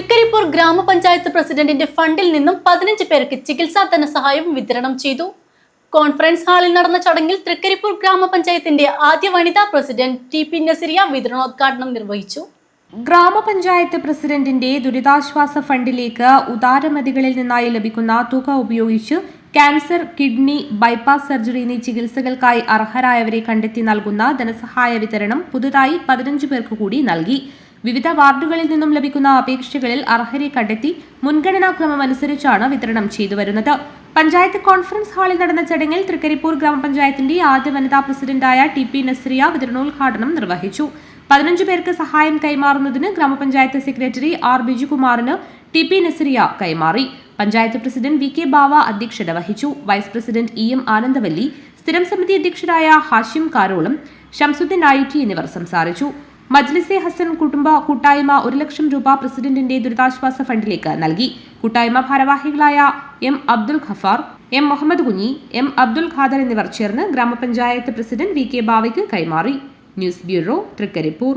തൃക്കരിപ്പൂർ ഗ്രാമപഞ്ചായത്ത് പ്രസിഡന്റിന്റെ ഫണ്ടിൽ നിന്നും പതിനഞ്ച് പേർക്ക് ചികിത്സാ ധനസഹായം വിതരണം ചെയ്തു. കോൺഫറൻസ് ഹാളിൽ നടന്ന ചടങ്ങിൽ തൃക്കരിപ്പൂർ ഗ്രാമപഞ്ചായത്തിന്റെ ആദ്യ വനിതാ പ്രസിഡന്റ് ടി പി നസിറിയ വിതരണോദ്ഘാടനം നിർവഹിച്ചു. ഗ്രാമപഞ്ചായത്ത് പ്രസിഡന്റിന്റെ ദുരിതാശ്വാസ ഫണ്ടിലേക്ക് ഉദാരമതികളിൽ നിന്നായി ലഭിക്കുന്ന തുക ഉപയോഗിച്ച് ക്യാൻസർ കിഡ്നി ബൈപ്പാസ് സർജറി എന്നീ ചികിത്സകൾക്കായി അർഹരായവരെ കണ്ടെത്തി നൽകുന്ന ധനസഹായ വിതരണം പുതുതായി പതിനഞ്ച് പേർക്ക് കൂടി നൽകി. വിവിധ വാർഡുകളിൽ നിന്നും ലഭിക്കുന്ന അപേക്ഷകളിൽ അർഹരെ കണ്ടെത്തി മുൻഗണനാക്രമം അനുസരിച്ചാണ് വിതരണം ചെയ്തു വരുന്നത്. പഞ്ചായത്ത് കോൺഫറൻസ് ഹാളിൽ നടന്ന ചടങ്ങിൽ തൃക്കരിപ്പൂർ ഗ്രാമപഞ്ചായത്തിന്റെ ആദ്യ വനിതാ പ്രസിഡന്റായ ടി പി നസ്രിയ വിതരണോദ്ഘാടനം നിർവഹിച്ചു. പതിനഞ്ച് പേർക്ക് സഹായം കൈമാറുന്നതിന് ഗ്രാമപഞ്ചായത്ത് സെക്രട്ടറി ആർ ബിജുകുമാറിന് ടി പി നസ്രിയ കൈമാറി. Panchayat president V K Bava അധ്യക്ഷത വഹിച്ചു. Vice president E M Anandavalli സ്ഥിരം സമിതി അധ്യക്ഷരായ ഹാഷിം കാരോളും ഷംസുദ്ദീൻ ഐ എന്നിവർ സംസാരിച്ചു. മജ്ലിസെ ഹസൻ കുടുംബ കൂട്ടായ്മ ഒരു ലക്ഷം രൂപ പ്രസിഡന്റിന്റെ ദുരിതാശ്വാസ ഫണ്ടിലേക്ക് നൽകി. കൂട്ടായ്മ ഭാരവാഹികളായ M Abdul Khafar M Muhammad Kunhi M Abdul Khader എന്നിവർ ചേർന്ന് ഗ്രാമപഞ്ചായത്ത് പ്രസിഡന്റ് വി കെ ബാവയ്ക്ക് കൈമാറി. News bureau Thrikaripur.